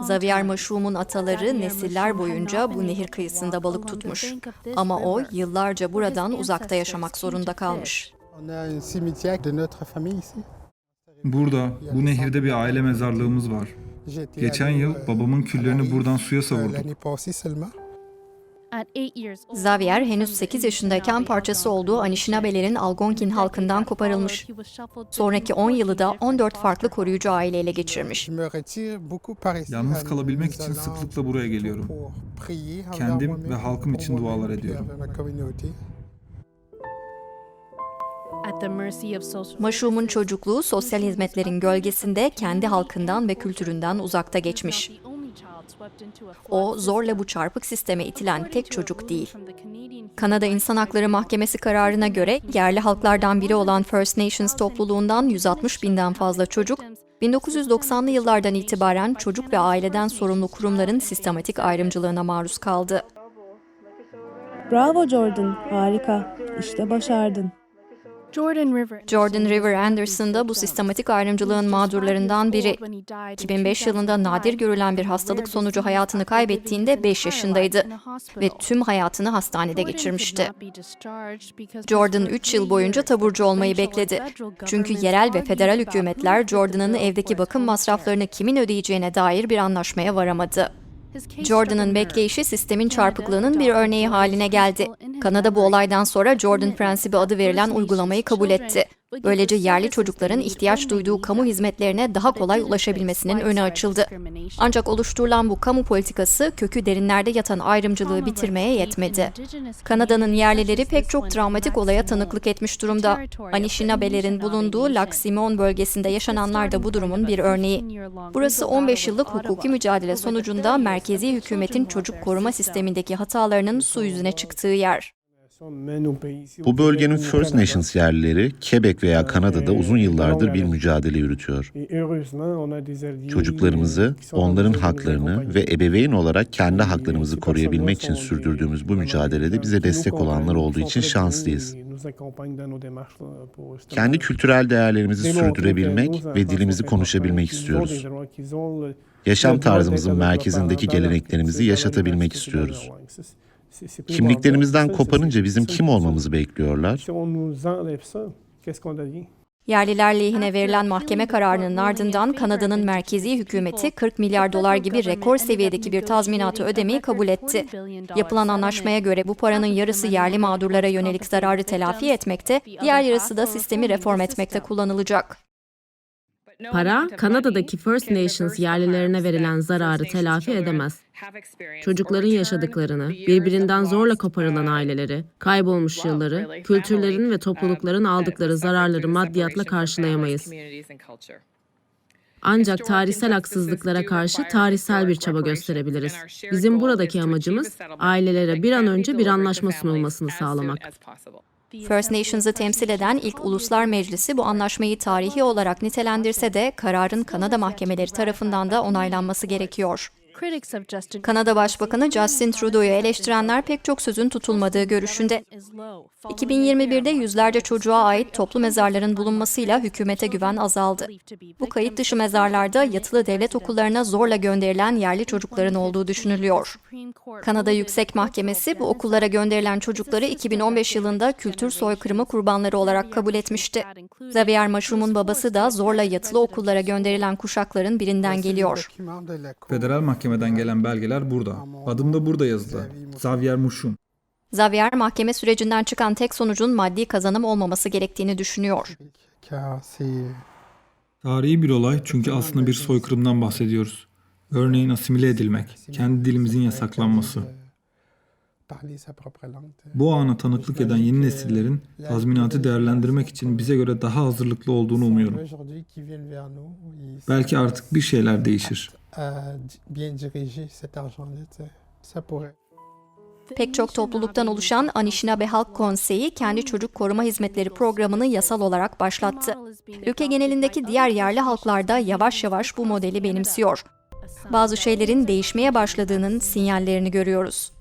Xavier Maşum'un ataları nesiller boyunca bu nehir kıyısında balık tutmuş. Ama o yıllarca buradan uzakta yaşamak zorunda kalmış. Burada, bu nehirde bir aile mezarlığımız var. Geçen yıl euh, babamın küllerini buradan suya euh, savurduk. Xavier henüz 8 yaşındayken parçası olduğu Anishinaabelerin Algonquin halkından koparılmış. Sonraki 10 yılı da 14 farklı koruyucu aileyle geçirmiş. Yalnız à kalabilmek için sıklıkla buraya geliyorum. Kendim ve halkım için dualar ediyorum. Maşum'un çocukluğu sosyal hizmetlerin gölgesinde kendi halkından ve kültüründen uzakta geçmiş. O zorla bu çarpık sisteme itilen tek çocuk değil. Kanada İnsan Hakları Mahkemesi kararına göre yerli halklardan biri olan First Nations topluluğundan 160 binden fazla çocuk 1990'lı yıllardan itibaren çocuk ve aileden sorumlu kurumların sistematik ayrımcılığına maruz kaldı. Bravo Jordan, harika. İşte başardın. Jordan River. Jordan River Anderson da bu sistematik ayrımcılığın mağdurlarından biri. 2005 yılında nadir görülen bir hastalık sonucu hayatını kaybettiğinde 5 yaşındaydı ve tüm hayatını hastanede geçirmişti. Jordan 3 yıl boyunca taburcu olmayı bekledi. Çünkü yerel ve federal hükümetler Jordan'ın evdeki bakım masraflarını kimin ödeyeceğine dair bir anlaşmaya varamadı. Jordan'ın bekleyişi sistemin çarpıklığının bir örneği haline geldi. Kanada bu olaydan sonra Jordan Prensibi adı verilen uygulamayı kabul etti. Böylece yerli çocukların ihtiyaç duyduğu kamu hizmetlerine daha kolay ulaşabilmesinin önü açıldı. Ancak oluşturulan bu kamu politikası kökü derinlerde yatan ayrımcılığı bitirmeye yetmedi. Kanada'nın yerlileri pek çok travmatik olaya tanıklık etmiş durumda. Anishinaabelerin bulunduğu Lac Simon bölgesinde yaşananlar da bu durumun bir örneği. Burası 15 yıllık hukuki mücadele sonucunda merkezi hükümetin çocuk koruma sistemindeki hatalarının su yüzüne çıktığı yer. Bu bölgenin First Nations yerlileri Quebec veya Kanada'da uzun yıllardır bir mücadele yürütüyor. Çocuklarımızı, onların haklarını ve ebeveyn olarak kendi haklarımızı koruyabilmek için sürdürdüğümüz bu mücadelede bize destek olanlar olduğu için şanslıyız. Kendi kültürel değerlerimizi sürdürebilmek ve dilimizi konuşabilmek istiyoruz. Yaşam tarzımızın merkezindeki geleneklerimizi yaşatabilmek istiyoruz. Kimliklerimizden koparınca bizim kim olmamızı bekliyorlar? Yerliler lehine verilen mahkeme kararının ardından Kanada'nın merkezi hükümeti 40 milyar dolar gibi rekor seviyedeki bir tazminatı ödemeyi kabul etti. Yapılan anlaşmaya göre bu paranın yarısı yerli mağdurlara yönelik zararı telafi etmekte, diğer yarısı da sistemi reform etmekte kullanılacak. Para, Kanada'daki First Nations yerlilerine verilen zararı telafi edemez. Çocukların yaşadıklarını, birbirinden zorla koparılan aileleri, kaybolmuş yılları, kültürlerin ve toplulukların aldıkları zararları maddiyatla karşılayamayız. Ancak tarihsel haksızlıklara karşı tarihsel bir çaba gösterebiliriz. Bizim buradaki amacımız ailelere bir an önce bir anlaşma sunulmasını sağlamak. First Nations'ı temsil eden ilk uluslar meclisi bu anlaşmayı tarihi olarak nitelendirse de kararın Kanada mahkemeleri tarafından da onaylanması gerekiyor. Kanada Başbakanı Justin Trudeau'yu eleştirenler pek çok sözün tutulmadığı görüşünde. 2021'de yüzlerce çocuğa ait toplu mezarların bulunmasıyla hükümete güven azaldı. Bu kayıt dışı mezarlarda yatılı devlet okullarına zorla gönderilen yerli çocukların olduğu düşünülüyor. Kanada Yüksek Mahkemesi bu okullara gönderilen çocukları 2015 yılında kültür soykırımı kurbanları olarak kabul etmişti. Xavier Maşum'un babası da zorla yatılı okullara gönderilen kuşakların birinden geliyor. Federal mahkemeden gelen belgeler burada. Adım da burada yazılı. Xavier Mouchon. Xavier mahkeme sürecinden çıkan tek sonucun maddi kazanım olmaması gerektiğini düşünüyor. Tarihi bir olay çünkü aslında bir soykırımdan bahsediyoruz. Örneğin asimile edilmek, kendi dilimizin yasaklanması. Bu ana tanıklık eden yeni nesillerin tazminatı değerlendirmek için bize göre daha hazırlıklı olduğunu umuyorum. Belki artık bir şeyler değişir. Pek çok topluluktan oluşan Anishinaabe Halk Konseyi kendi çocuk koruma hizmetleri programını yasal olarak başlattı. Ülke genelindeki diğer yerli halklar da yavaş yavaş bu modeli benimsiyor. Bazı şeylerin değişmeye başladığının sinyallerini görüyoruz.